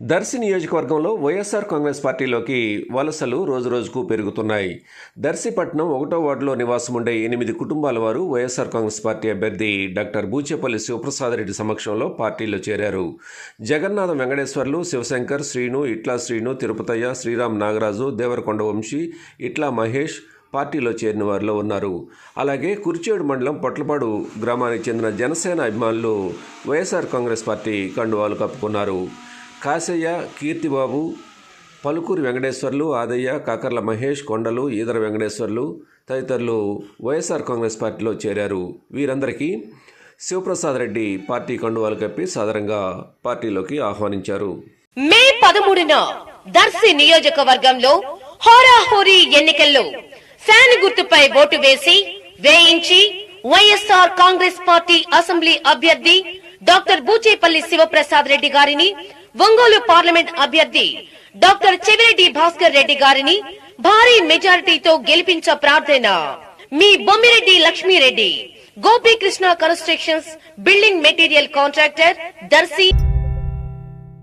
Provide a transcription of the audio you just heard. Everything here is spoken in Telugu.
Darsi నియోజకవర్గంలో వైఎస్ఆర్ కాంగ్రెస్ పార్టీలోకి వలసలు రోజురోజుకు పెరుగుతున్నాయి. దర్శిపట్నం ఒకటో వార్డులో నివాసం ఉండే ఎనిమిది కుటుంబాల వారు వైఎస్ఆర్ కాంగ్రెస్ పార్టీ అభ్యర్థి డాక్టర్ బూచేపల్లి శివప్రసాద్ రెడ్డి సమక్షంలో పార్టీలో చేరారు. జగన్నాథం వెంకటేశ్వర్లు శివశంకర్ శ్రీను ఇట్లా శ్రీను తిరుపతయ్య శ్రీరామ్ నాగరాజు దేవరకొండ వంశీ ఇట్లా మహేష్ పార్టీలో చేరిన వారిలో ఉన్నారు. అలాగే కుర్చేడు మండలం పొట్లపాడు గ్రామానికి చెందిన జనసేన అభిమానులు వైఎస్ఆర్ కాంగ్రెస్ పార్టీ కండువాలు కప్పుకున్నారు. కాశయ్య కీర్తిబాబు పలుకూరి వెంకటేశ్వర్లు ఆదయ్య కాకర్ల మహేష్ కొండలు ఈదర వెంకటేశ్వర్లు తదితరులు వైఎస్ఆర్ కాంగ్రెస్ పార్టీలో చేరారు. వీరందరికీ శివప్రసాద్ రెడ్డి పార్టీ కండువాలు కప్పి సాధారణంగా పార్టీలోకి ఆహ్వానించారు. మే పదమూడున దర్శి నియోజకవర్గంలో హోరాహోరీ ఎన్నికల్లో ఫ్యాన్ గుర్తుపై ఓటు వేసి వేయించి వైఎస్ఆర్ కాంగ్రెస్ పార్టీ అసెంబ్లీ అభ్యర్థి డాక్టర్ బూచేపల్లి శివప్రసాద్ రెడ్డి గారిని ఒంగోలు పార్లమెంట్ అభ్యర్థి డాక్టర్ చెవిరెడ్డి భాస్కర్ రెడ్డి గారిని భారీ మెజారిటీతో గెలిపించ ప్రార్థన. మీ Bommireddy Lakshmireddy Gopikrishna constructions building material contractor Darsi